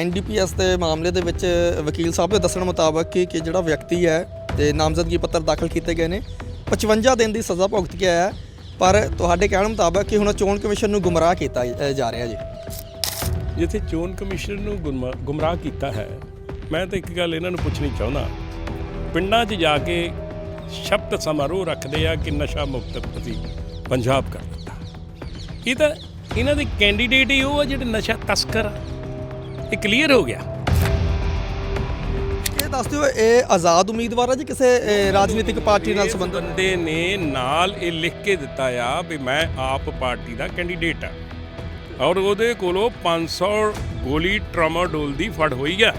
NDPS ਦੇ ਮਾਮਲੇ ਦੇ ਵਿੱਚ ਵਕੀਲ ਸਾਹਿਬ ਦੇ ਦੱਸਣ ਮੁਤਾਬਕ ਕਿ ਕਿ ਜਿਹੜਾ ਵਿਅਕਤੀ ਹੈ ਤੇ ਨਾਮਜ਼ਦਗੀ ਪੱਤਰ ਦਾਖਲ ਕੀਤੇ ਗਏ ਨੇ। 55 ਦਿਨ ਦੀ ਸਜ਼ਾ ਭੁਗਤ ਕੇ ਆਇਆ ਪਰ ਤੁਹਾਡੇ ਕਹਿਣ ਮੁਤਾਬਕ ਕਿ ਹੁਣ ਚੋਣ ਕਮਿਸ਼ਨ ਨੂੰ ਗੁੰਮਰਾਹ ਕੀਤਾ ਜਾ ਰਿਹਾ ਜੀ। ਜਿੱਥੇ ਚੋਣ ਕਮਿਸ਼ਨ ਨੂੰ ਗੁੰਮਾ- ਗੁੰਮਰਾਹ ਕੀਤਾ ਹੈ, ਮੈਂ ਤਾਂ ਇੱਕ ਗੱਲ ਇਹਨਾਂ ਨੂੰ ਪੁੱਛਣੀ ਚਾਹੁੰਦਾ। ਪਿੰਡਾਂ 'ਚ ਜਾ ਕੇ ਸ਼ਬਦ ਸਮਾਰੋਹ ਰੱਖਦੇ ਆ ਕਿ ਨਸ਼ਾ ਮੁਕਤ ਅਸੀਂ ਪੰਜਾਬ ਕਰ ਦਿੱਤਾ। ਇਹ ਤਾਂ ਇਹਨਾਂ ਦੇ ਕੈਂਡੀਡੇਟ ਹੀ ਉਹ ਆ ਜਿਹੜੇ ਨਸ਼ਾ ਤਸਕਰ ਆ। ਇਹ ਕਲੀਅਰ ਹੋ ਗਿਆ। ਇਹ ਦੱਸ ਦਿਓ ਇਹ ਆਜ਼ਾਦ ਉਮੀਦਵਾਰ ਹੈ ਜੀ ਕਿਸੇ ਰਾਜਨੀਤਿਕ ਪਾਰਟੀ ਨਾਲ ਇਸ ਸੰਬੰਧਿਤ? ਬੰਦੇ ਨੇ ਨਾਲ ਇਹ ਲਿਖ ਕੇ ਦਿੱਤਾ ਆ ਵੀ ਮੈਂ ਆਪ ਪਾਰਟੀ ਦਾ ਕੈਂਡੀਡੇਟ ਆ। ਔਰ ਉਹਦੇ ਕੋਲੋਂ 500 ਗੋਲੀ ਟਰਾਮਾਡੋਲ ਦੀ ਫੜ ਹੋਈ ਆ।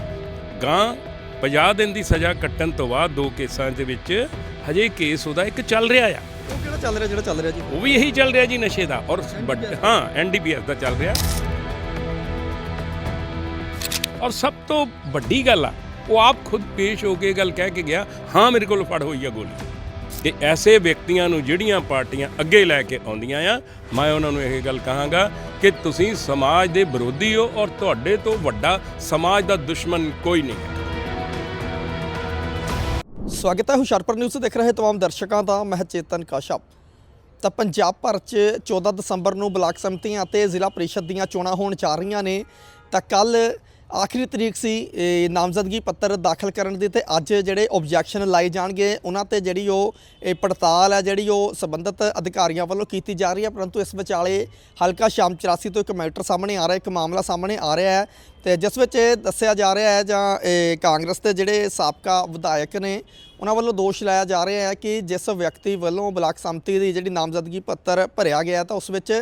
ਗਾਂ 50 ਦਿਨ ਦੀ ਸਜ਼ਾ ਕੱਟਣ ਤੋਂ ਬਾਅਦ ਦੋ ਕੇਸਾਂ ਦੇ ਵਿੱਚ ਹਜੇ ਕੇਸ ਉਹਦਾ ਇੱਕ ਚੱਲ ਰਿਹਾ ਆ। ਉਹ ਕਿਹੜਾ ਚੱਲ ਰਿਹਾ ਜਿਹੜਾ ਚੱਲ ਰਿਹਾ ਜੀ? ਉਹ ਵੀ ਇਹੀ ਚੱਲ ਰਿਹਾ ਜੀ ਨਸ਼ੇ ਦਾ। ਔਰ ਵੱਡ- ਹਾਂ ਐਨਡੀਪੀਐਸ ਦਾ ਚੱਲ ਰਿਹਾ। ਔਰ ਸਭ ਤੋਂ ਵੱਡੀ ਗੱਲ ਆ, ਉਹ ਆਪ ਖੁਦ ਪੇਸ਼ ਹੋ ਕੇ ਇਹ ਗੱਲ ਕਹਿ ਕੇ ਗਿਆ, ਹਾਂ, ਮੇਰੇ ਕੋਲ ਫੜ ਹੋਈ ਆ ਗੋਲੀ। ਤੇ ਐਸੇ ਵਿਅਕਤੀਆਂ ਨੂੰ ਜਿਹੜੀਆਂ ਪਾਰਟੀਆਂ ਅੱਗੇ ਲੈ ਕੇ ਆਉਂਦੀਆਂ ਆ, ਮੈਂ ਉਹਨਾਂ ਨੂੰ ਇਹ ਗੱਲ ਕਹਾਂਗਾ ਕਿ ਤੁਸੀਂ ਸਮਾਜ ਦੇ ਵਿਰੋਧੀ ਹੋ ਔਰ ਤੁਹਾਡੇ ਤੋਂ ਵੱਡਾ ਸਮਾਜ ਦਾ ਦੁਸ਼ਮਣ ਕੋਈ ਨਹੀਂ ਹੈ। ਸਵਾਗਤ ਹੈ ਹੁਸ਼ਿਆਰਪੁਰ ਨਿਊਜ਼, ਦੇਖ ਰਹੇ ਤਮਾਮ ਦਰਸ਼ਕਾਂ ਦਾ, ਮੈਂ ਚੇਤਨ ਕਾਸ਼ਪ। ਤਾਂ ਪੰਜਾਬ ਭਰ 'ਚ 14 ਦਸੰਬਰ ਨੂੰ ਬਲਾਕ ਸੰਮਤੀਆਂ ਅਤੇ ਜ਼ਿਲ੍ਹਾ ਪਰਿਸ਼ਦ ਦੀਆਂ ਚੋਣਾਂ ਹੋਣ ਜਾ ਰਹੀਆਂ ਨੇ। ਤਾਂ ਕੱਲ ਆਖਰੀ ਤਰੀਕ ਸੀ, ਇਹ ਨਾਮਜ਼ਦਗੀ ਪੱਤਰ ਦਾਖਲ ਕਰਨ ਦੀ ਤੇ ਅੱਜ ਜਿਹੜੇ ਆਬਜੈਕਸ਼ਨ ਲਾਏ ਜਾਣਗੇ, ਉਹਨਾਂ ਤੇ ਜਿਹੜੀ ਉਹ, ਇਹ ਪੜਤਾਲ ਹੈ, ਜਿਹੜੀ ਉਹ ਸੰਬੰਧਿਤ ਅਧਿਕਾਰੀਆਂ ਵੱਲੋਂ ਕੀਤੀ ਜਾ ਰਹੀ ਹੈ, ਪਰੰਤੂ ਇਸ ਵਿਚਾਲੇ ਹਲਕਾ ਸ਼ਾਮ 84 ਤੋਂ ਇੱਕ ਮੈਟਰ ਸਾਹਮਣੇ ਆ ਰਿਹਾ, ਇੱਕ ਮਾਮਲਾ ਸਾਹਮਣੇ ਆ ਰਿਹਾ ਹੈ ਤੇ ਜਿਸ ਵਿੱਚ ਇਹ ਦੱਸਿਆ ਜਾ ਰਿਹਾ ਹੈ ਜਾਂ, ਇਹ ਕਾਂਗਰਸ ਦੇ ਜਿਹੜੇ ਸਾਬਕਾ ਵਿਧਾਇਕ ਨੇ, ਉਹਨਾਂ ਵੱਲੋਂ ਦੋਸ਼ ਲਾਇਆ ਜਾ ਰਿਹਾ ਹੈ ਕਿ ਜਿਸ ਵਿਅਕਤੀ ਵੱਲੋਂ ਬਲਾਕ ਸੰਮਤੀ ਦੀ ਜਿਹੜੀ ਨਾਮਜ਼ਦਗੀ ਪੱਤਰ ਭਰਿਆ ਗਿਆ ਤਾਂ ਉਸ ਵਿੱਚ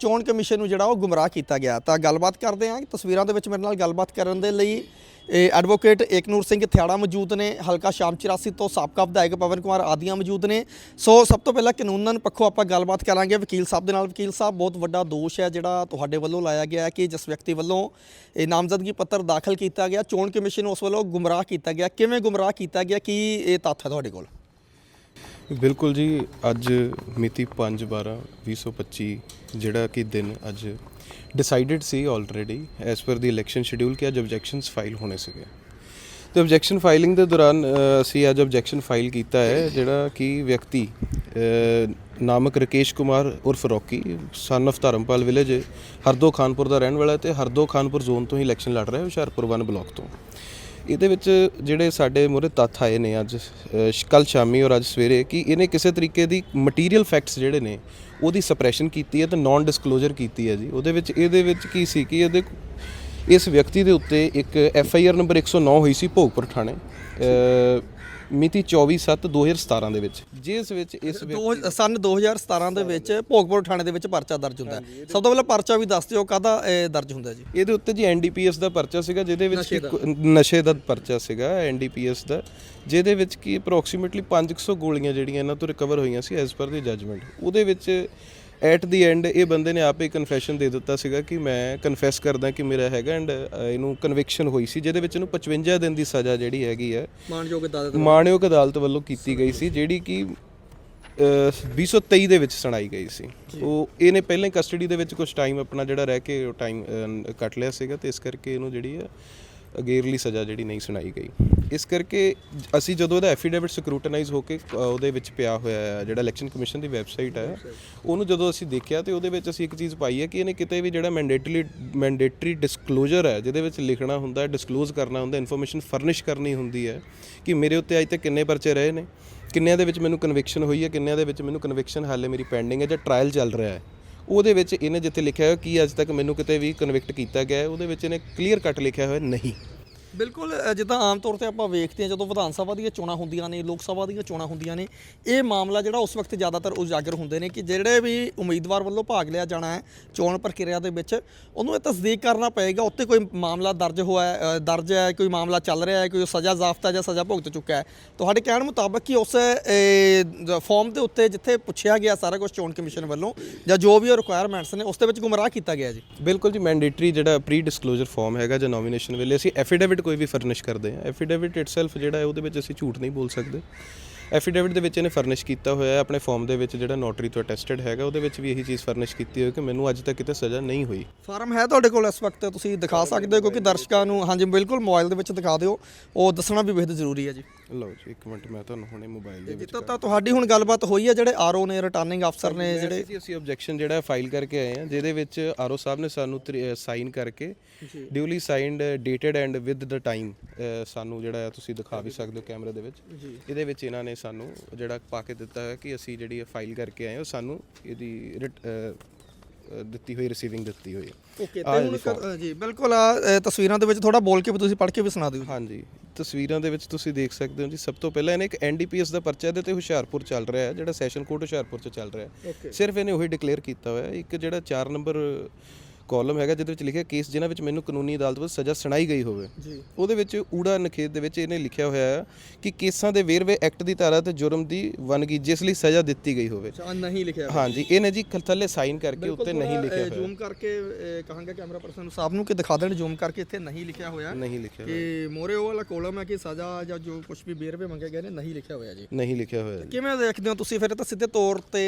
ਚੋਣ ਕਮਿਸ਼ਨ ਨੂੰ ਜਿਹੜਾ ਉਹ ਗੁੰਮਰਾਹ ਕੀਤਾ ਗਿਆ। ਤਾਂ ਗੱਲਬਾਤ ਕਰਦੇ ਹਾਂ ਤਸਵੀਰਾਂ ਦੇ ਵਿੱਚ ਮੇਰੇ ਨਾਲ ਗੱਲਬਾਤ ਕਰਨ ਦੇ ਲਈ, ਇਹ ਐਡਵੋਕੇਟ ਏਕਨੂਰ ਸਿੰਘ ਥਿਆੜਾ ਮੌਜੂਦ ਨੇ, ਹਲਕਾ ਸ਼ਾਮ 84 ਤੋਂ ਸਾਬਕਾ ਵਿਧਾਇਕ ਪਵਨ ਕੁਮਾਰ ਆਦੀਆਂ ਮੌਜੂਦ ਨੇ। ਸੋ ਸਭ ਤੋਂ ਪਹਿਲਾਂ ਕਾਨੂੰਨਨ ਪੱਖੋਂ ਆਪਾਂ ਗੱਲਬਾਤ ਕਰਾਂਗੇ। ਵਕੀਲ ਸਾਹਿਬ ਦੇ ਨਾਲ, ਵਕੀਲ ਸਾਹਿਬ, ਬਹੁਤ ਵੱਡਾ ਦੋਸ਼ ਹੈ ਜਿਹੜਾ ਤੁਹਾਡੇ ਵੱਲੋਂ ਲਾਇਆ ਗਿਆ ਹੈ ਕਿ ਜਿਸ ਵਿਅਕਤੀ ਵੱਲੋਂ ਇਹ ਨਾਮਜ਼ਦਗੀ ਪੱਤਰ ਦਾਖਲ ਕੀਤਾ ਗਿਆ, ਚੋਣ ਕਮਿਸ਼ਨ ਨੂੰ ਉਸ ਵੱਲੋਂ ਗੁੰਮਰਾਹ ਕੀਤਾ ਗਿਆ। ਕਿਵੇਂ ਗੁੰਮਰਾਹ ਕੀਤਾ ਗਿਆ? ਕੀ ਇਹ ਤੱਥ ਹੈ ਤੁਹਾਡੇ ਕੋਲ? ਬਿਲਕੁਲ ਜੀ, ਅੱਜ ਮਿਤੀ 5/12/2025 ਜਿਹੜਾ ਕਿ ਦਿਨ ਅੱਜ ਡਿਸਾਈਡਡ ਸੀ ਆਲਰੇਡੀ ਐਸ ਪਰ ਦੀ ਇਲੈਕਸ਼ਨ ਸ਼ਡਿਊਲ ਕਿ ਅੱਜ ਆਬਜੈਕਸ਼ਨਸ ਫਾਈਲ ਹੋਣੇ ਸੀਗੇ। ਤੇ ਆਬਜੈਕਸ਼ਨ ਫਾਈਲਿੰਗ ਦੇ ਦੌਰਾਨ ਅਸੀਂ ਅੱਜ ਆਬਜੈਕਸ਼ਨ ਫਾਈਲ ਕੀਤਾ ਹੈ, ਜਿਹੜਾ ਕਿ ਵਿਅਕਤੀ ਨਾਮਕ ਰਕੇਸ਼ ਕੁਮਾਰ ਉਰਫ Rocky son of Dharampal village Hardo Khanpur ਦਾ ਰਹਿਣ ਵਾਲਾ ਹੈ ਤੇ ਹਰਦੋ ਖਾਨਪੁਰ ਜ਼ੋਨ ਤੋਂ ਹੀ ਇਲੈਕਸ਼ਨ ਲੜ ਰਿਹਾ ਹੈ ਹੁਸ਼ਿਆਰਪੁਰ ਵਨ ਬਲਾਕ ਤੋਂ। ਇਹਦੇ ਵਿੱਚ ਜਿਹੜੇ ਸਾਡੇ ਮੂਹਰੇ ਤੱਥ ਆਏ ਨੇ ਅੱਜ ਕੱਲ ਸ਼ਾਮੀ ਔਰ ਅੱਜ ਸਵੇਰੇ ਕਿ ਇਹਨੇ ਕਿਸੇ ਤਰੀਕੇ ਦੀ ਮਟੀਰੀਅਲ ਫੈਕਟਸ ਜਿਹੜੇ ਨੇ ਉਹਦੀ ਸਪਰੈਸ਼ਨ ਕੀਤੀ ਹੈ ਤੇ ਨਾਨ ਡਿਸਕਲੋਜ਼ਰ ਕੀਤੀ ਹੈ ਜੀ। ਉਹਦੇ ਵਿੱਚ, ਇਹਦੇ ਵਿੱਚ ਕੀ ਸੀ ਕਿ ਇਹਦੇ ਇਸ ਵਿਅਕਤੀ ਦੇ ਉੱਤੇ ਇੱਕ ਐਫ ਆਈ ਆਰ ਨੰਬਰ 109 ਹੋਈ ਸੀ ਭੋਗਪੁਰ ਥਾਣੇ। ਮਿਤੀ 24/7/2017 ਦੇ ਵਿੱਚ। ਜਿਸ ਵਿੱਚ ਇਸ ਦੋ ਸਨ 2017 ਦੇ ਵਿੱਚ ਭੋਗਪੁਰ ਥਾਣੇ ਦੇ ਵਿੱਚ ਪਰਚਾ ਦਰਜ ਹੁੰਦਾ ਹੈ। ਸਭ ਤੋਂ ਪਹਿਲਾਂ ਪਰਚਾ ਵੀ ਦੱਸ ਦਿਓ ਕਾਹਦਾ ਇਹ ਦਰਜ ਹੁੰਦਾ ਜੀ? ਇਹਦੇ ਉੱਤੇ ਜੀ ਐਨਡੀਪੀਐਸ ਦਾ ਪਰਚਾ ਸੀਗਾ ਜਿਹਦੇ ਵਿੱਚ ਕੋ- ਨਸ਼ੇ ਦਾ ਪਰਚਾ ਸੀਗਾ ਐਨਡੀਪੀਐਸ ਦਾ ਜਿਹਦੇ ਵਿੱਚ ਕੀ ਅਪਰੋਕਸੀਮੇਟਲੀ 500 ਗੋਲੀਆਂ ਜਿਹੜੀਆਂ ਇਹਨਾਂ ਤੋਂ ਰਿਕਵਰ ਹੋਈਆਂ ਸੀ ਐਸ ਪਰ ਦੀ ਜੱਜਮੈਂਟ ਉਹਦੇ ਵਿੱਚ ਐਟ ਦੀ ਐਂਡ ਇਹ ਬੰਦੇ ਨੇ ਆਪੇ ਕਨਫੈਸ਼ਨ ਦੇ ਦਿੱਤਾ ਸੀਗਾ ਕਿ ਮੈਂ ਕਨਫੈਸ ਕਰਦਾ ਕਿ ਮੇਰਾ ਹੈਗਾ ਐਂਡ ਇਹਨੂੰ ਕਨਵਿਕਸ਼ਨ ਹੋਈ ਸੀ ਜਿਹਦੇ ਵਿੱਚ ਇਹਨੂੰ 55 ਦਿਨ ਦੀ ਸਜ਼ਾ ਜਿਹੜੀ ਹੈਗੀ ਹੈ ਮਾਨਯੋਗ ਅਦਾਲਤ ਮਾਣਯੋਗ ਅਦਾਲਤ ਵੱਲੋਂ ਕੀਤੀ ਗਈ ਸੀ ਜਿਹੜੀ ਕਿ ਅਹ, 2023 ਦੇ ਵਿੱਚ ਸੁਣਾਈ ਗਈ ਸੀ। ਉਹ ਇਹਨੇ ਪਹਿਲਾਂ ਹੀ ਕਸਟਡੀ ਦੇ ਵਿੱਚ ਕੁਝ ਟਾਈਮ ਆਪਣਾ ਜਿਹੜਾ ਰਹਿ ਕੇ ਉਹ ਟਾਈਮ ਕੱਟ ਲਿਆ ਸੀਗਾ ਤੇ ਇਸ ਕਰਕੇ ਇਹਨੂੰ ਜਿਹੜੀ ਹੈ ਅਗੇਰਲੀ ਸਜ਼ਾ ਜਿਹੜੀ ਨਹੀਂ ਸੁਣਾਈ ਗਈ। ਇਸ ਕਰਕੇ ਅਸੀਂ ਜਦੋਂ ਉਹਦਾ ਐਫੀਡੇਵਿਟ ਸਕਰੂਟਨਾਈਜ਼ ਹੋ ਕੇ ਉਹਦੇ ਵਿੱਚ ਪਿਆ ਹੋਇਆ ਹੈ, ਜਿਹੜਾ ਇਲੈਕਸ਼ਨ ਕਮਿਸ਼ਨ ਦੀ ਵੈਬਸਾਈਟ ਹੈ, ਉਹਨੂੰ ਜਦੋਂ ਅਸੀਂ ਦੇਖਿਆ ਤੇ ਉਹਦੇ ਵਿੱਚ ਅਸੀਂ ਇੱਕ ਚੀਜ਼ ਪਾਈ ਹੈ ਕਿ ਇਹਨੇ ਕਿਤੇ ਵੀ ਜਿਹੜਾ ਮੈਂਡੇਟਰੀ ਮੈਂਡੇਟਰੀ ਡਿਸਕਲੋਜ਼ਰ ਹੈ, ਜਿਹਦੇ ਵਿੱਚ ਲਿਖਣਾ ਹੁੰਦਾ ਹੈ ਡਿਸਕਲੋਜ਼ ਕਰਨਾ ਹੁੰਦਾ ਇਨਫੋਰਮੇਸ਼ਨ ਫਰਨਿਸ਼ ਕਰਨੀ ਹੁੰਦੀ ਹੈ, ਕਿ ਮੇਰੇ ਉੱਤੇ ਅੱਜ ਤੱਕ ਕਿੰਨੇ ਪਰਚੇ ਰਹੇ ਨੇ, ਕਿੰਨਿਆਂ ਦੇ ਵਿੱਚ ਮੈਨੂੰ ਕਨਵਿਕਸ਼ਨ ਹੋਈ ਹੈ, ਕਿੰਨਿਆਂ ਦੇ ਵਿੱਚ ਮੈਨੂੰ ਕਨਵਿਕਸ਼ਨ ਹਾਲੇ ਮੇਰੀ ਪੈਂਡਿੰਗ ਹੈ ਜਾਂ ਟ੍ਰਾਇਲ ਚੱਲ ਰਿਹਾ ਹੈ। ਉਹਦੇ ਵਿੱਚ ਇਹਨੇ ਜਿੱਥੇ ਲਿਖਿਆ ਹੋਇਆ ਕਿ ਅੱਜ ਤੱਕ ਮੈਨੂੰ ਕਿਤੇ ਵੀ ਕਨਵਿਕਟ ਕੀਤਾ ਗਿਆ ਉਹਦੇ ਵਿੱਚ ਇਹਨੇ ਕਲੀਅਰ ਕੱਟ ਲਿਖਿਆ ਹੋਇਆ ਨਹੀਂ। ਬਿਲਕੁਲ ਅ, ਜਿੱਦਾਂ ਆਮ ਤੌਰ ਤੇ ਆਪਾਂ ਵੇਖਦੇ ਹਾਂ ਜਦੋਂ ਵਿਧਾਨ ਸਭਾ ਦੀਆਂ ਚੋਣਾਂ ਹੁੰਦੀਆਂ ਨੇ ਲੋਕ ਸਭਾ ਦੀਆਂ ਚੋਣਾਂ ਹੁੰਦੀਆਂ ਨੇ ਇਹ ਮਾਮਲਾ ਜਿਹੜਾ ਉਸ ਵਕਤ ਜ਼ਿਆਦਾਤਰ ਉਜਾਗਰ ਹੁੰਦੇ ਨੇ ਕਿ ਜਿਹੜੇ ਵੀ ਉਮੀਦਵਾਰ ਵੱਲੋਂ ਭਾਗ ਲਿਆ ਜਾਣਾ ਹੈ ਚੋਣ ਪ੍ਰਕਿਰਿਆ ਦੇ ਵਿੱਚ ਉਹਨੂੰ ਇਹ ਤਸਦੀਕ ਕਰਨਾ ਪਏਗਾ ਉੱਤੇ ਕੋਈ ਮਾਮਲਾ ਦਰਜ ਹੋਇਆ ਹੈ, ਅ, ਦਰਜ ਹੈ ਕੋਈ ਮਾਮਲਾ ਚੱਲ ਰਿਹਾ ਹੈ ਕੋਈ ਸਜ਼ਾ ਜ਼ਾਫਤਾ ਜਾਂ ਸਜ਼ਾ ਭੁਗਤ ਚੁੱਕਾ ਹੈ। ਤੁਹਾਡੇ ਕਹਿਣ ਮੁਤਾਬਕ ਕਿ ਉਸ ਫਾਰਮ ਦੇ ਉੱਤੇ ਜਿੱਥੇ ਪੁੱਛਿਆ ਗਿਆ ਸਾਰਾ ਕੁਝ ਚੋਣ ਕਮਿਸ਼ਨ ਵੱਲੋਂ ਜਾਂ ਜੋ ਵੀ ਉਹ ਰਿਕੁਆਇਰਮੈਂਟਸ ਨੇ ਉਸ ਦੇ ਵਿੱਚ ਗੁੰਮਰਾਹ ਕੀਤਾ ਗਿਆ ਜੀ? ਬਿਲਕੁਲ ਜੀ ਮੈਂਡੇਟਰੀ ਜਿਹੜਾ ਪ੍ਰੀ ਡਿਸਕਲੋਜ਼ਰ ਫਾਰਮ ਹੈਗਾ ਜਾਂ ਨੋਮੀਨੇਸ਼ਨ ਵੇਲੇ ਅਸੀਂ ਐਫੀਡੇਵਿਟ ਕੋਈ ਵੀ ਫਰਨਿਸ਼ ਕਰਦੇ ਹਾਂ ਐਫੀਡੇਵਿਟ ਇਟਸੈਲਫ ਜਿਹੜਾ ਹੈ, ਉਹਦੇ ਵਿੱਚ ਅਸੀਂ ਝੂਠ ਨਹੀਂ ਬੋਲ ਸਕਦੇ। ਐਫੀਡੇਵਿਟ ਦੇ ਵਿੱਚ ਇਹਨੇ ਫਰਨਿਸ਼ ਕੀਤਾ ਹੋਇਆ ਹੈ ਆਪਣੇ ਫਾਰਮ ਦੇ ਵਿੱਚ ਜਿਹੜਾ ਨੋਟਰੀ ਤੋਂ ਅਟੈਸਟਡ ਹੈਗਾ ਉਹਦੇ ਵਿੱਚ ਵੀ ਇਹੀ ਚੀਜ਼ ਫਰਨਿਸ਼ ਕੀਤੀ ਹੋਈ ਕਿ ਮੈਨੂੰ ਅੱਜ ਤੱਕ ਕਿਤੇ ਸਜ਼ਾ ਨਹੀਂ ਹੋਈ। ਫਾਰਮ ਹੈ ਤੁਹਾਡੇ ਕੋਲ ਇਸ ਵਕਤ? ਤੁਸੀਂ ਦਿਖਾ ਸਕਦੇ ਹੋ ਕਿਉਂਕਿ ਦਰਸ਼ਕਾਂ ਨੂੰ ਹਾਂਜੀ ਬਿਲਕੁਲ ਮੋਬਾਈਲ ਦੇ ਵਿੱਚ ਦਿਖਾ ਦਿਓ। ਉਹ ਦੱਸਣਾ ਵੀ ਬੇहद ਜ਼ਰੂਰੀ ਹੈ ਜੀ। ਲਓ ਜੀ ਇੱਕ ਮਿੰਟ ਮੈਂ ਤੁਹਾਨੂੰ ਹੁਣੇ ਮੋਬਾਈਲ ਦੇ ਵਿੱਚ ਤਾਂ ਤੁਹਾਡੀ ਹੁਣ ਗੱਲਬਾਤ ਹੋਈ ਹੈ ਜਿਹੜੇ ਆਰਓ ਨੇ ਰਿਟਰਨਿੰਗ ਅਫਸਰ ਨੇ ਜਿਹੜੇ ਅਸੀਂ ਆਬਜੈਕਸ਼ਨ ਜਿਹੜਾ ਫਾਈਲ ਕਰਕੇ ਆਏ ਹਾਂ ਜਿਹਦੇ ਵਿੱਚ ਆਰਓ ਸਾਹਿਬ ਨੇ ਸਾਨੂੰ ਸਾਈਨ ਕਰਕੇ duly signed dated and with the time ਸਾਨੂੰ ਜਿਹੜਾ ਤੁਸੀਂ ਦਿਖਾ ਵੀ ਸਕਦੇ ਹੋ ਕੈਮਰੇ ਦੇ ਵਿੱਚ। ਇਹਦੇ ਵਿੱਚ ਇਹਨਾਂ ਨੇ ਸਾਨੂੰ ਜਿਹੜਾ ਪਾ ਕੇ ਦਿੱਤਾ ਹੈ ਕਿ ਅਸੀਂ ਜਿਹੜੀ ਫਾਈਲ ਕਰਕੇ ਆਏ ਹਾਂ ਸਾਨੂੰ ਇਹਦੀ ਦਿੱਤੀ ਹੋਈ ਰਿਸੀਵਿੰਗ ਦਿੱਤੀ ਹੋਈ ਹੈ। ਓਕੇ ਤੇ ਜੀ ਬਿਲਕੁਲ ਆ ਤਸਵੀਰਾਂ ਦੇ ਵਿੱਚ ਥੋੜਾ ਬੋਲ ਕੇ ਵੀ ਤੁਸੀਂ ਪੜ੍ਹ ਕੇ ਵੀ ਸੁਣਾ ਦਿਓ। ਹਾਂਜੀ ਤਸਵੀਰਾਂ ਦੇ ਵਿੱਚ ਤੁਸੀਂ ਦੇਖ ਸਕਦੇ ਹੋ ਜੀ ਸਭ ਤੋਂ ਪਹਿਲਾਂ ਇਹਨੇ ਇੱਕ ਐਨਡੀਪੀਐਸ ਦਾ ਪਰਚਾ ਇਹਦੇ ਤੇ ਹੁਸ਼ਿਆਰਪੁਰ ਚੱਲ ਰਿਹਾ ਹੈ ਜਿਹੜਾ ਸੈਸ਼ਨ ਕੋਰਟ ਹੁਸ਼ਿਆਰਪੁਰ 'ਚ ਚੱਲ ਰਿਹਾ ਹੈ। ਸਿਰਫ ਇਹਨੇ ਉਹੀ ਡਿਕਲੇਅਰ ਕੀਤਾ ਹੋਇਆ ਹੈ। ਇੱਕ ਜਿਹੜਾ 4 ਨੰਬਰ ਕਾਲਮ ਹੈਗਾ ਜਿਹਦੇ ਵਿੱਚ ਲਿਖਿਆ ਕੇਸ ਜਿਨ੍ਹਾਂ ਵਿੱਚ ਮੈਨੂੰ ਕਾਨੂੰਨੀ ਅਦਾਲਤ ਵਿੱਚ ਸਜ਼ਾ ਸੁਣਾਈ ਗਈ ਹੋਵੇ। ਜੀ। ਉਹਦੇ ਵਿੱਚ ਊੜਾ ਨਖੇਤ ਦੇ ਵਿੱਚ ਇਹਨੇ ਲਿਖਿਆ ਹੋਇਆ ਹੈ ਕਿ ਕੇਸਾਂ ਦੇ ਵੇਰਵੇ ਐਕਟ ਦੀ ਧਾਰਾ ਤੇ ਜੁਰਮ ਦੀ ਵਨਗੀ ਜਿਸ ਲਈ ਸਜ਼ਾ ਦਿੱਤੀ ਗਈ ਹੋਵੇ। ਅੱਛਾ ਨਹੀਂ ਲਿਖਿਆ। ਹਾਂਜੀ ਇਹਨੇ ਜੀ ਥੱਲੇ ਸਾਈਨ ਕਰਕੇ ਉੱਤੇ ਨਹੀਂ ਲਿਖਿਆ ਹੋਇਆ। ਜ਼ੂਮ ਕਰਕੇ ਕਹਾਂਗਾ ਕੈਮਰਾ ਪਰਸਨ ਸਾਹਿਬ ਨੂੰ ਕਿ ਦਿਖਾ ਦੇਣ ਜ਼ੂਮ ਕਰਕੇ ਇੱਥੇ ਨਹੀਂ ਲਿਖਿਆ ਹੋਇਆ। ਨਹੀਂ ਲਿਖਿਆ ਕਿ ਮੋਰੇ ਉਹ ਵਾਲਾ ਕੋਲਮ ਹੈ ਕਿ ਸਜ਼ਾ ਜਾਂ ਜੋ ਕੁਝ ਵੀ ਬੇਰਵੇ ਮੰਗੇ ਗਏ ਨੇ ਨਹੀਂ ਲਿਖਿਆ ਹੋਇਆ ਜੀ। ਨਹੀਂ ਲਿਖਿਆ ਹੋਇਆ। ਕਿਵੇਂ ਦੇਖਦੇ ਹੋ ਤੁਸੀਂ ਫਿਰ ਤਾਂ ਸਿੱਧੇ ਤੌਰ ਤੇ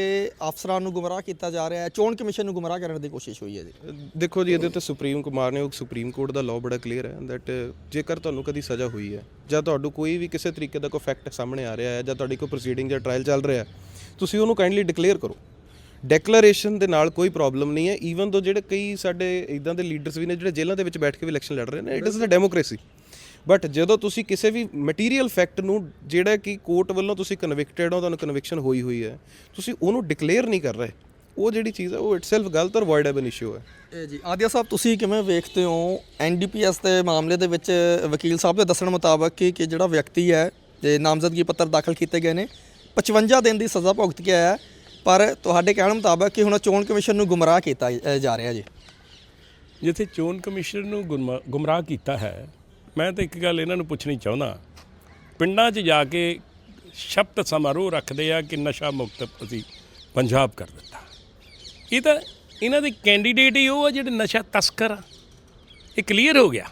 ਅਫਸਰਾਂ ਨੂੰ ਗੁੰਮਰਾਹ ਕੀਤਾ ਜਾ ਰਿਹਾ ਹੈ ਚੋਣ ਕਮਿਸ਼ਨ ਨੂੰ ਗੁੰਮਰਾਹ ਕਰਨ ਦੀ ਕੋਸ਼ਿਸ਼ ਹੋਈ ਹੈ ਜੀ? ਦੇਖੋ ਜੀ, ਇਹਦੇ ਉੱਤੇ ਸੁਪਰੀਮ ਕੁਮਾਰ ਨੇ ਉਹ ਸੁਪਰੀਮ ਕੋਰਟ ਦਾ ਲਾਅ ਬੜਾ ਕਲੀਅਰ ਹੈ ਦੈਟ ਜੇਕਰ ਤੁਹਾਨੂੰ ਕਦੀ ਸਜ਼ਾ ਹੋਈ ਹੈ ਜਾਂ ਤੁਹਾਨੂੰ ਕੋਈ ਵੀ ਕਿਸੇ ਤਰੀਕੇ ਦਾ ਕੋਈ ਫੈਕਟ ਸਾਹਮਣੇ ਆ ਰਿਹਾ ਹੈ ਜਾਂ ਤੁਹਾਡੀ ਕੋਈ ਪ੍ਰੋਸੀਡਿੰਗ ਜਾਂ ਟ੍ਰਾਇਲ ਚੱਲ ਰਿਹਾ ਹੈ, ਤੁਸੀਂ ਉਹਨੂੰ ਕਾਈਂਡਲੀ ਡਿਕਲੇਅਰ ਕਰੋ। ਡੈਕਲੇਰੇਸ਼ਨ ਦੇ ਨਾਲ ਕੋਈ ਪ੍ਰੋਬਲਮ ਨਹੀਂ ਹੈ ਈਵਨ ਦੋ ਜਿਹੜੇ ਕਈ ਸਾਡੇ ਇਦਾਂ ਦੇ ਲੀਡਰਸ ਵੀ ਨੇ ਜਿਹੜੇ ਜੇਲ੍ਹਾਂ ਦੇ ਵਿੱਚ ਬੈਠ ਕੇ ਵੀ ਇਲੈਕਸ਼ਨ ਲੜ ਰਹੇ ਨੇ it is a democracy but ਜਦੋਂ ਤੁਸੀਂ ਕਿਸੇ ਵੀ ਮਟੀਰੀਅਲ ਫੈਕਟ ਨੂੰ ਜਿਹੜਾ ਕਿ ਕੋਰਟ ਵੱਲੋਂ ਤੁਸੀਂ ਕਨਵਿਕਟਡ ਹੋ, ਤੁਹਾਨੂੰ ਕਨਵਿਕਸ਼ਨ ਹੋਈ ਹੋਈ ਹੈ, ਤੁਸੀਂ ਉਹਨੂੰ ਡਿਕਲੇਅਰ ਨਹੀਂ ਕਰ ਰਹੇ। ਉਹ ਜਿਹੜੀ ਚੀਜ਼ ਹੈ ਉਹ ਇਟਸੈਲਫ ਗਲਤ ਔਰ ਵਾਇਡੇਬਲ ਇਸ਼ੂ ਹੈ ਇਹ ਜੀ ਆਦਿਆ ਸਾਹਿਬ ਤੁਸੀਂ ਕਿਵੇਂ ਵੇਖਦੇ ਹੋ ਐਨਡੀਪੀਐਸ ਦੇ ਮਾਮਲੇ ਦੇ ਵਿੱਚ ਵਕੀਲ ਸਾਹਿਬ ਦੇ ਦੱਸਣ ਮੁਤਾਬਕ ਕਿ ਕਿ ਜਿਹੜਾ ਵਿਅਕਤੀ ਹੈ ਤੇ ਨਾਮਜ਼ਦਗੀ ਪੱਤਰ ਦਾਖਲ ਕੀਤੇ ਗਏ ਨੇ 55 ਦਿਨ ਦੀ ਸਜ਼ਾ ਭੁਗਤ ਕੇ ਆਇਆ ਪਰ ਤੁਹਾਡੇ ਕਹਿਣ ਮੁਤਾਬਕ ਕਿ ਹੁਣ ਚੋਣ ਕਮਿਸ਼ਨ ਨੂੰ ਗੁੰਮਰਾਹ ਕੀਤਾ ਜਾ ਰਿਹਾ ਜੀ? ਜਿੱਥੇ ਚੋਣ ਕਮਿਸ਼ਨ ਨੂੰ ਗੁੰਮਾ- ਗੁੰਮਰਾਹ ਕੀਤਾ ਹੈ ਮੈਂ ਤਾਂ ਇੱਕ ਗੱਲ ਇਹਨਾਂ ਨੂੰ ਪੁੱਛਣੀ ਚਾਹੁੰਦਾ। ਪਿੰਡਾਂ 'ਚ ਜਾ ਕੇ ਸ਼ਬਦ ਸਮਾਰੋਹ ਰੱਖਦੇ ਆ ਕਿ ਨਸ਼ਾ ਮੁਕਤ ਅਸੀਂ ਪੰਜਾਬ ਕਰ ਦਿੱਤਾ। ਇਹ ਤਾਂ ਇਹਨਾਂ ਦੇ ਕੈਂਡੀਡੇਟ ਹੀ ਉਹ ਆ ਜਿਹੜੇ ਨਸ਼ਾ ਤਸਕਰ ਆ। ਇਹ ਕਲੀਅਰ ਹੋ ਗਿਆ।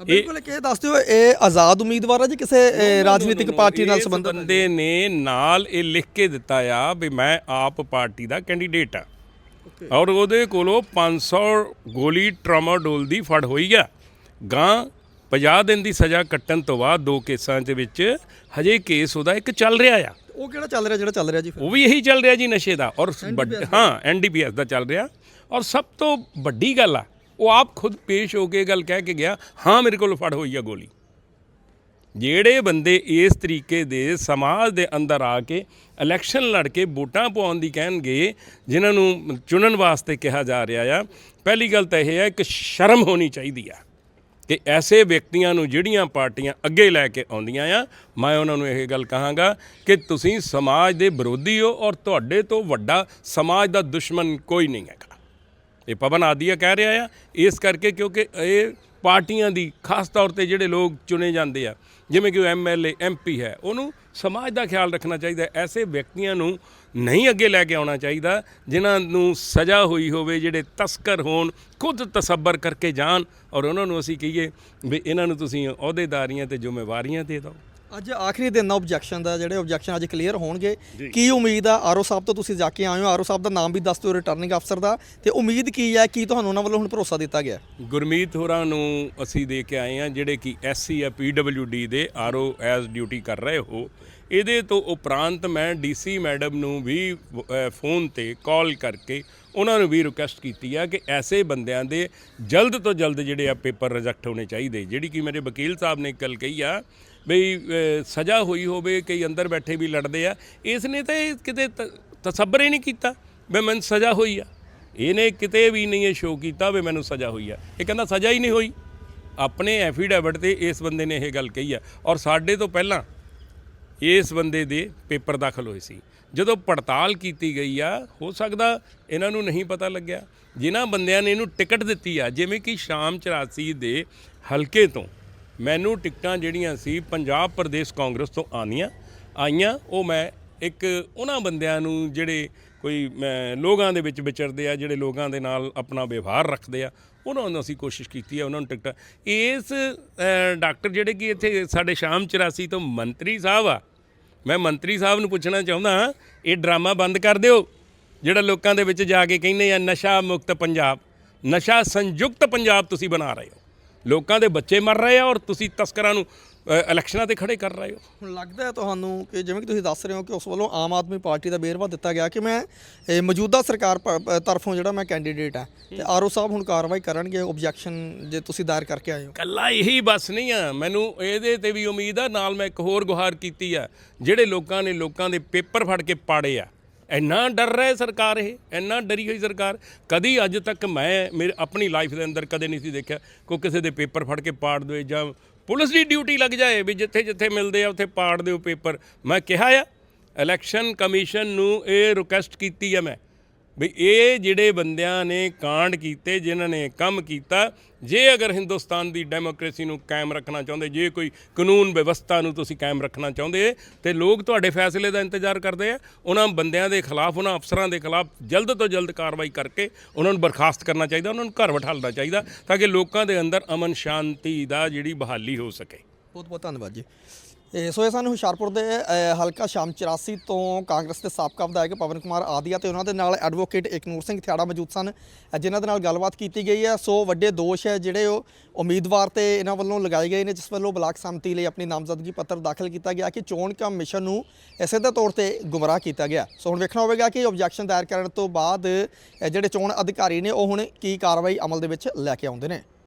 ਬਿਲਕੁਲ ਇਹ ਦੱਸ ਦਿਓ ਇਹ ਆਜ਼ਾਦ ਉਮੀਦਵਾਰ ਹੈ ਜੀ ਕਿਸੇ ਰਾਜਨੀਤਿਕ ਪਾਰਟੀ ਨਾਲ ਸੰਬੰਧਿਤ? ਬੰਦੇ ਨੇ ਨਾਲ ਇਹ ਲਿਖ ਕੇ ਦਿੱਤਾ ਆ ਵੀ ਮੈਂ ਆਪ ਪਾਰਟੀ ਦਾ ਕੈਂਡੀਡੇਟ ਆ। ਔਰ ਉਹਦੇ ਕੋਲੋਂ 500 ਗੋਲੀ ਟਰਾਮਾਡੋਲ ਦੀ ਫੜ ਹੋਈ ਆ। ਗਾਂ 50 ਦਿਨ ਦੀ ਸਜ਼ਾ ਕੱਟਣ ਤੋਂ ਬਾਅਦ ਦੋ ਕੇਸਾਂ ਦੇ ਵਿੱਚ ਹਜੇ ਕੇਸ ਉਹਦਾ ਇੱਕ ਚੱਲ ਰਿਹਾ ਆ। ਉਹ ਕਿਹੜਾ ਚੱਲ ਰਿਹਾ ਜਿਹੜਾ ਚੱਲ ਰਿਹਾ ਜੀ ਫਿਰ? ਉਹ ਵੀ ਇਹੀ ਚੱਲ ਰਿਹਾ ਜੀ ਨਸ਼ੇ ਦਾ ਔਰ ਵੱਡ- ਹਾਂ ਐਨਡੀਪੀਐਸ ਦਾ ਚੱਲ ਰਿਹਾ ਔਰ ਸਭ ਤੋਂ ਵੱਡੀ ਗੱਲ ਆ ਉਹ ਆਪ ਖੁਦ ਪੇਸ਼ ਹੋ ਕੇ ਇਹ ਗੱਲ ਕਹਿ ਕੇ ਗਿਆ ਹਾਂ ਮੇਰੇ ਕੋਲ ਫੜ ਹੋਈ ਆ ਗੋਲੀ। ਜਿਹੜੇ ਬੰਦੇ ਇਸ ਤਰੀਕੇ ਦੇ ਸਮਾਜ ਦੇ ਅੰਦਰ ਆ ਕੇ ਇਲੈਕਸ਼ਨ ਲੜ ਕੇ ਵੋਟਾਂ ਪਾਉਣ ਦੀ ਕਹਿਣਗੇ ਜਿਨ੍ਹਾਂ ਨੂੰ ਚੁਣਨ ਵਾਸਤੇ ਕਿਹਾ ਜਾ ਰਿਹਾ ਆ ਪਹਿਲੀ ਗੱਲ ਤਾਂ ਇਹ ਹੈ ਕਿ ਸ਼ਰਮ ਹੋਣੀ ਚਾਹੀਦੀ ਆ। ਕਿ ਐਸੇ ਵਿਅਕਤੀਆਂ ਨੂੰ ਜਿਹੜੀਆਂ ਪਾਰਟੀਆਂ ਅੱਗੇ ਲੈ ਕੇ ਆਉਂਦੀਆਂ ਆ, ਮੈਂ ਉਹਨਾਂ ਨੂੰ ਇਹ ਗੱਲ ਕਹਾਂਗਾ ਕਿ ਤੁਸੀਂ ਸਮਾਜ ਦੇ ਵਿਰੋਧੀ ਹੋ ਔਰ ਤੁਹਾਡੇ ਤੋਂ ਵੱਡਾ ਸਮਾਜ ਦਾ ਦੁਸ਼ਮਣ ਕੋਈ ਨਹੀਂ ਹੈਗਾ। ਇਹ ਪਵਨ ਆਦੀਆ ਕਹਿ ਰਿਹਾ ਆ, ਇਸ ਕਰਕੇ ਕਿਉਂਕਿ ਇਹ ਪਾਰਟੀਆਂ ਦੀ, ਖਾਸ ਤੌਰ ਤੇ ਜਿਹੜੇ ਲੋਕ ਚੁਣੇ ਜਾਂਦੇ ਆ, ਜਿਵੇਂ ਕਿ ਉਹ ਐਮਐਲਏ ਐਮਪੀ ਹੈ, ਉਹਨੂੰ ਸਮਾਜ ਦਾ ਖਿਆਲ ਰੱਖਣਾ ਚਾਹੀਦਾ ਐਸੇ ਵਿਅਕਤੀਆਂ ਨੂੰ ਨਹੀਂ ਅੱਗੇ ਲੈ ਕੇ ਆਉਣਾ ਚਾਹੀਦਾ ਜਿਨ੍ਹਾਂ ਨੂੰ ਸਜ਼ਾ ਹੋਈ ਹੋਵੇ ਜਿਹੜੇ ਤਸਕਰ ਹੋਣ ਖੁਦ ਤਸੱਬਰ ਕਰਕੇ ਜਾਣ ਔਰ ਉਹਨਾਂ ਨੂੰ ਅਸੀਂ ਕਹੀਏ ਵੀ ਇਹਨਾਂ ਨੂੰ ਤੁਸੀਂ ਅਹੁਦੇਦਾਰੀਆਂ ਤੇ ਜ਼ਿੰਮੇਵਾਰੀਆਂ ਦੇ ਦਿਓ। ਅੱਜ ਆਖਰੀ ਦਿਨ ਦਾ ਆਬਜੈਕਸ਼ਨ ਦਾ ਜਿਹੜੇ ਆਬਜੈਕਸ਼ਨ ਅੱਜ ਕਲੀਅਰ ਹੋਣਗੇ। ਕੀ ਉਮੀਦ ਆ ਆਰਓ ਸਾਹਿਬ ਤੋਂ ਤੁਸੀਂ ਜਾ ਕੇ ਆਏ ਹੋ? ਆਰਓ ਸਾਹਿਬ ਦਾ ਨਾਮ ਵੀ ਦੱਸ ਦਿਓ ਰਿਟਰਨਿੰਗ ਅਫਸਰ ਦਾ। ਤੇ ਉਮੀਦ ਕੀ ਹੈ ਕੀ ਤੁਹਾਨੂੰ ਉਹਨਾਂ ਵੱਲੋਂ ਹੁਣ ਭਰੋਸਾ ਦਿੱਤਾ ਗਿਆ? ਗੁਰਮੀਤ ਹੋਰਾਂ ਨੂੰ ਅਸੀਂ ਦੇ ਕੇ ਆਏ ਹਾਂ ਜਿਹੜੇ ਕਿ ਐਸਸੀ ਆ ਪੀਡਬਲਯੂਡੀ ਦੇ ਆਰਓ ਐਜ਼ ਡਿਊਟੀ ਕਰ ਰਹੇ ਹੋ। ਇਹਦੇ ਤੋਂ ਉਪਰੰਤ ਮੈਂ ਡੀਸੀ ਮੈਡਮ ਨੂੰ ਵੀ ਫੋਨ ਤੇ ਕਾਲ ਕਰਕੇ ਉਹਨਾਂ ਨੂੰ ਵੀ ਰਿਕੁਐਸਟ ਕੀਤੀ ਆ ਕਿ ਐਸੇ ਬੰਦਿਆਂ ਦੇ ਜਲਦ ਤੋਂ ਜਲਦ ਜਿਹੜੇ ਆ ਪੇਪਰ ਰਿਜੈਕਟ ਹੋਣੇ ਚਾਹੀਦੇ। ਜਿਹੜੀ ਕਿ ਮੇਰੇ ਵਕੀਲ ਸਾਹਿਬ ਨੇ ਇੱਕ ਗੱਲ ਕਹੀ ਆ ਬਈ ਸਜ਼ਾ ਹੋਈ ਹੋਵੇ, ਕਈ ਅੰਦਰ ਬੈਠੇ ਵੀ ਲੜਦੇ ਆ ਇਸ ਨੇ ਤਾਂ ਇਹ ਕਿਤੇ ਤ- ਤਸੱਬਰ ਹੀ ਨਹੀਂ ਕੀਤਾ ਵੀ ਮੈਨੂੰ ਸਜ਼ਾ ਹੋਈ ਆ। ਇਹਨੇ ਕਿਤੇ ਵੀ ਨਹੀਂ ਇਹ ਸ਼ੋਅ ਕੀਤਾ ਵੀ ਮੈਨੂੰ ਸਜ਼ਾ ਹੋਈ ਆ। ਇਹ ਕਹਿੰਦਾ ਸਜ਼ਾ ਹੀ ਨਹੀਂ ਹੋਈ। ਆਪਣੇ ਐਫੀਡੈਵਿਟ ਤੇ ਇਸ ਬੰਦੇ ਨੇ ਇਹ ਗੱਲ ਕਹੀ ਆ। ਔਰ ਸਾਡੇ ਤੋਂ ਪਹਿਲਾਂ ਇਸ ਬੰਦੇ ਦੇ ਪੇਪਰ ਦਾਖਲ ਹੋਏ ਸੀ। ਜਦੋਂ ਪੜਤਾਲ ਕੀਤੀ ਗਈ ਆ, ਹੋ ਸਕਦਾ ਇਹਨਾਂ ਨੂੰ ਨਹੀਂ ਪਤਾ ਲੱਗਿਆ। ਜਿਨ੍ਹਾਂ ਬੰਦਿਆਂ ਨੇ ਇਹਨੂੰ ਟਿਕਟ ਦਿੱਤੀ ਆ, ਜਿਵੇਂ ਕਿ ਸ਼ਾਮ 84 ਦੇ ਹਲਕੇ ਤੋਂ ਮੈਨੂੰ ਟਿਕਟਾਂ ਜਿਹੜੀਆਂ ਸੀ, ਪੰਜਾਬ ਪ੍ਰਦੇਸ਼ ਕਾਂਗਰਸ ਤੋਂ ਆਨੀਆਂ ਆਈਆਂ। ਉਹ ਮੈਂ ਇੱਕ ਉਹਨਾਂ ਬੰਦਿਆਂ ਨੂੰ ਜਿਹੜੇ ਕੋਈ ਮੈਂ, ਲੋਕਾਂ ਦੇ ਵਿੱਚ ਵਿਚਰਦੇ ਆ ਜਿਹੜੇ ਲੋਕਾਂ ਦੇ ਨਾਲ ਆਪਣਾ ਵਿਵਹਾਰ ਰੱਖਦੇ ਆ ਉਹਨਾਂ ਨੂੰ ਅਸੀਂ ਕੋਸ਼ਿਸ਼ ਕੀਤੀ ਹੈ ਉਹਨਾਂ ਨੂੰ ਟਿਕਟਾਂ। ਇਸ ਡਾਕਟਰ ਜਿਹੜੇ ਕਿ ਇੱਥੇ ਸਾਡੇ ਸ਼ਾਮ 84 ਤੋਂ ਮੰਤਰੀ ਸਾਹਿਬ ਆ ਮੈਂ ਮੰਤਰੀ ਸਾਹਿਬ ਨੂੰ ਪੁੱਛਣਾ ਚਾਹੁੰਦਾ ਇਹ ਡਰਾਮਾ ਬੰਦ ਕਰ ਦਿਓ ਜਿਹੜਾ ਲੋਕਾਂ ਦੇ ਵਿੱਚ ਜਾ ਕੇ ਕਹਿੰਦੇ ਆ ਨਸ਼ਾ ਮੁਕਤ ਪੰਜਾਬ ਨਸ਼ਾ ਸੰਯੁਕਤ ਪੰਜਾਬ ਤੁਸੀਂ ਬਣਾ ਰਹੇ ਹੋ। ਲੋਕਾਂ ਦੇ ਬੱਚੇ ਮਰ ਰਹੇ ਆ ਔਰ ਤੁਸੀਂ ਤਸਕਰਾਂ ਨੂੰ ਇਲੈਕਸ਼ਨਾਂ ਤੇ ਖੜੇ ਕਰ ਰਹੇ ਹੋ? ਹੁਣ ਲੱਗਦਾ ਹੈ ਤੁਹਾਨੂੰ ਕਿ ਜਿਵੇਂ ਕਿ ਤੁਸੀਂ ਦੱਸ ਰਹੇ ਹੋ ਕਿ ਉਸ ਵੱਲੋਂ ਆਮ ਆਦਮੀ ਪਾਰਟੀ ਦਾ ਬੇਰਵਾ ਦਿੱਤਾ ਗਿਆ ਕਿ ਮੈਂ ਇਹ ਮੌਜੂਦਾ ਸਰਕਾਰ ਪ- ਤਰਫੋਂ ਜਿਹੜਾ ਮੈਂ ਕੈਂਡੀਡੇਟ ਹਾਂ ਤੇ ਆਰਓ ਸਾਹਿਬ ਹੁਣ ਕਾਰਵਾਈ ਕਰਨਗੇ ਆਬਜੈਕਸ਼ਨ ਜੇ ਤੁਸੀਂ ਦਾਇਰ ਕਰਕੇ ਆਏ ਹੋ। ਕੱਲਾ ਇਹੀ ਬਸ ਨਹੀਂ ਆ। ਮੈਨੂੰ ਇਹਦੇ ਤੇ ਵੀ ਉਮੀਦ ਆ ਨਾਲ ਮੈਂ ਇੱਕ ਹੋਰ ਗੁਹਾਰ ਕੀਤੀ ਆ ਜਿਹੜੇ ਲੋਕਾਂ ਨੇ ਲੋਕਾਂ ਦੇ ਪੇਪਰ ਫੜ ਕੇ ਪਾੜੇ ਆ। ਇੰਨਾ ਡਰ ਰਿਹਾ ਸਰਕਾਰ ਇਹ ਇੰਨਾ ਡਰੀ ਹੋਈ ਸਰਕਾਰ। ਕਦੀ ਅੱਜ ਤੱਕ ਮੈਂ ਮੇਰੇ ਆਪਣੀ ਲਾਈਫ ਦੇ ਅੰਦਰ ਕਦੇ ਨਹੀਂ ਸੀ ਦੇਖਿਆ ਕੋਈ ਕਿਸੇ ਦੇ ਪੇਪਰ ਫੜ ਕੇ ਪਾੜ ਦੇਵੇ ਜਾਂ ਪੁਲਿਸ ਦੀ ਡਿਊਟੀ ਲੱਗ ਜਾਏ ਵੀ ਜਿੱਥੇ ਜਿੱਥੇ ਮਿਲਦੇ ਆ, ਉੱਥੇ ਪਾੜ ਦਿਓ ਪੇਪਰ। ਮੈਂ ਕਿਹਾ ਆ ਇਲੈਕਸ਼ਨ ਕਮਿਸ਼ਨ ਨੂੰ ਇਹ ਰਿਕੁਐਸਟ ਕੀਤੀ ਆ ਮੈਂ। ਵੀ ਇਹ ਜਿਹੜੇ ਬੰਦਿਆਂ ਨੇ ਕਾਂਡ ਕੀਤੇ, ਜਿਨ੍ਹਾਂ ਨੇ ਕੰਮ ਕੀਤਾ, ਜੇ ਅਗਰ ਹਿੰਦੁਸਤਾਨ ਦੀ ਡੈਮੋਕ੍ਰੇਸੀ ਨੂੰ ਕਾਇਮ ਰੱਖਣਾ ਚਾਹੁੰਦੇ, ਜੇ ਕੋਈ ਕਾਨੂੰਨ ਵਿਵਸਥਾ ਨੂੰ ਤੁਸੀਂ ਕਾਇਮ ਰੱਖਣਾ ਚਾਹੁੰਦੇ, ਤੇ ਲੋਕ ਤੁਹਾਡੇ ਫੈਸਲੇ ਦਾ ਇੰਤਜ਼ਾਰ ਕਰਦੇ ਆ, ਉਹਨਾਂ ਬੰਦਿਆਂ ਦੇ ਖਿਲਾਫ, ਉਹਨਾਂ ਅਫਸਰਾਂ ਦੇ ਖਿਲਾਫ ਜਲਦ ਤੋਂ ਜਲਦ ਕਾਰਵਾਈ ਕਰਕੇ ਉਹਨਾਂ ਨੂੰ ਬਰਖਾਸਤ ਕਰਨਾ ਚਾਹੀਦਾ, ਉਹਨਾਂ ਨੂੰ ਘਰ ਬਿਠਾਲਣਾ ਚਾਹੀਦਾ, ਤਾਂ ਕਿ ਲੋਕਾਂ ਦੇ ਅੰਦਰ ਅਮਨ ਸ਼ਾਂਤੀ ਦਾ ਜਿਹੜੀ ਬਹਾਲੀ ਹੋ ਸਕੇ। ਬਹੁਤ ਬਹੁਤ ਧੰਨਵਾਦ ਜੀ। ਇਹ ਸੋ ਇਹ ਸਾਨੂੰ ਹੁਸ਼ਿਆਰਪੁਰ ਦੇ ਹਲਕਾ ਸ਼ਾਮ 84 ਤੋਂ ਕਾਂਗਰਸ ਦੇ ਸਾਬਕਾ ਵਿਧਾਇਕ ਪਵਨ ਕੁਮਾਰ ਆਦੀਆ ਤੇ ਉਹਨਾਂ ਦੇ ਨਾਲ ਐਡਵੋਕੇਟ ਇਕਨੂਰ ਸਿੰਘ ਥਿਆੜਾ ਮੌਜੂਦ ਸਨ ਜਿਨ੍ਹਾਂ ਦੇ ਨਾਲ ਗੱਲਬਾਤ ਕੀਤੀ ਗਈ ਹੈ। ਸੋ ਵੱਡੇ ਦੋਸ਼ ਹੈ ਜਿਹੜੇ ਉਹ ਉਮੀਦਵਾਰ ਤੇ ਇਹਨਾਂ ਵੱਲੋਂ ਲਗਾਏ ਗਏ ਨੇ, ਜਿਸ ਵੱਲੋਂ ਬਲਾਕ ਸੰਮਤੀ ਲਈ ਆਪਣੀ ਨਾਮਜ਼ਦਗੀ ਪੱਤਰ ਦਾਖਲ ਕੀਤਾ ਗਿਆ ਕਿ ਚੋਣ ਕਮਿਸ਼ਨ ਨੂੰ ਸਿੱਧੇ ਤੌਰ ਤੇ ਗੁੰਮਰਾਹ ਕੀਤਾ ਗਿਆ। ਸੋ ਹੁਣ ਵੇਖਣਾ ਹੋਵੇਗਾ ਕਿ ਆਬਜੈਕਸ਼ਨ ਦਾਇਰ ਕਰਨ ਤੋਂ ਬਾਅਦ ਜਿਹੜੇ ਚੋਣ ਅਧਿਕਾਰੀ ਨੇ, ਉਹ ਹੁਣ ਕੀ ਕਾਰਵਾਈ ਅਮਲ ਦੇ ਵਿੱਚ ਲੈ ਕੇ ਆਉਂਦੇ ਨੇ।